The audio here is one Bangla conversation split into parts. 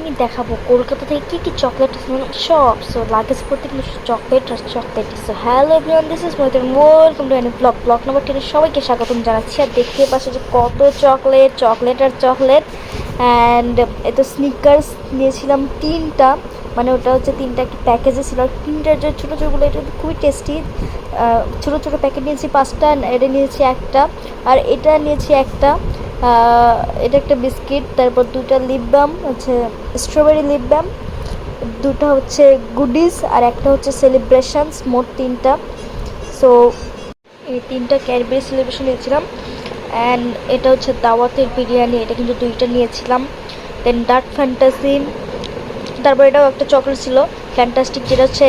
আমি দেখাবো কলকাতা থেকে কী কী চকলেট মানে সব সো লাগেজ করতে কিন্তু chocolate R chocolate so hello everyone this is Mohitor welcome to any blog blog number টেনে সবাইকে স্বাগতম জানাচ্ছি, আর দেখতে পাচ্ছি যে কত চকলেট চকলেট আর চকলেট অ্যান্ড এত স্নিকার্স নিয়েছিলাম তিনটা মানে ওটা হচ্ছে তিনটা একটা প্যাকেজে ছিল, আর তিনটার যে ছোটো ছোটোগুলো, এটা খুবই টেস্টি ছোটো ছোটো প্যাকেট নিয়েছি পাঁচটা এটা নিয়েছি একটা, আর এটা নিয়েছি একটা এটা একটা বিস্কিট, তারপর দুটা লিপ বাম হচ্ছে স্ট্রবেরি লিপ বাম দুটো হচ্ছে গুডিস আর একটা হচ্ছে সেলিব্রেশনস মোট তিনটা। সো এই তিনটা ক্যাডবেরি সেলিব্রেশন নিয়েছিলাম। অ্যান্ড এটা হচ্ছে দাওয়াতের বিরিয়ানি, এটা কিন্তু দুইটা নিয়েছিলাম। দেন ডার্ক ফ্যান্টাসি তারপর এটাও একটা চকলেট ছিল। ফ্যান্টাস্টিক যেটা হচ্ছে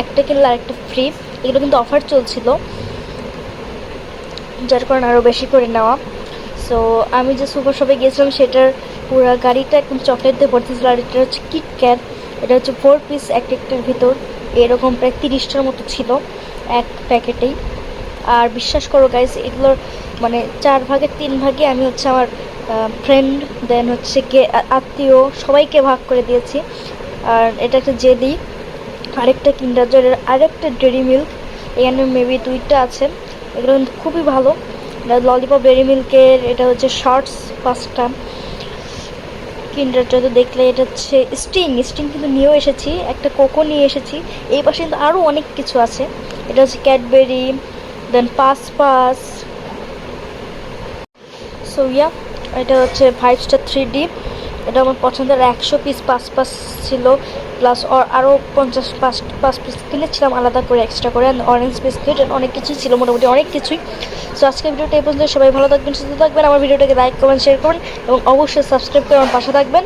একটা কিনলে আরেকটা ফ্রি এগুলো কিন্তু অফার চলছিল। যার কারণে আরও বেশি করে নেওয়া। সো আমি যে সুপার শপে গিয়েছিলাম, সেটার পুরো গাড়িটা একদম চকলেট দিয়ে ভর্তি ছিল, আর এটা হচ্ছে কিটক্যাট এটা হচ্ছে ফোর পিস এক একটার ভিতর। এরকম প্রায় তিরিশটার মতো ছিল এক প্যাকেটেই। আর বিশ্বাস করো গাইজ এগুলোর মানে চার ভাগের তিন ভাগে আমি হচ্ছে আমার ফ্রেন্ড দেন হচ্ছে কে আত্মীয়, সবাইকে ভাগ করে দিয়েছি। আর এটা একটা জেলি, আরেকটা কিন্ডার জয়ের, আরেকটা ডেরি মিল্ক। এখানে মেবি দুইটা আছে। এগুলো কিন্তু খুবই ভালো। ললিপপ ডেরি মিল্কের এটা হচ্ছে শর্টস পাঁচটা। কিন্ডারটা তো দেখলে এটা হচ্ছে স্টিং স্টিং কিন্তু নিয়েও এসেছি, একটা কোকো নিয়ে এসেছি। এই পাশে কিন্তু আরও অনেক কিছু আছে। এটা হচ্ছে Cadbury then pass pass so yeah এটা হচ্ছে ফাইভ স্টার থ্রি ডি এটা আমার পছন্দের একশো পিস পাঁচ পাস ছিল প্লাস আরও পঞ্চাশ পাঁচ পাঁচ পিস কিনেছিলাম আলাদা করে এক্সট্রা করে অরেঞ্জ বিস্কিট অনেক কিছুই ছিল, মোটামুটি অনেক কিছুই। সো আজকে ভিডিওটা এই পর্যন্ত সবাই ভালো থাকবেন, সুস্থ থাকবেন, আমার ভিডিওটাকে লাইক করবেন শেয়ার করুন, এবং অবশ্যই সাবস্ক্রাইব করে আমার পাশে থাকবেন।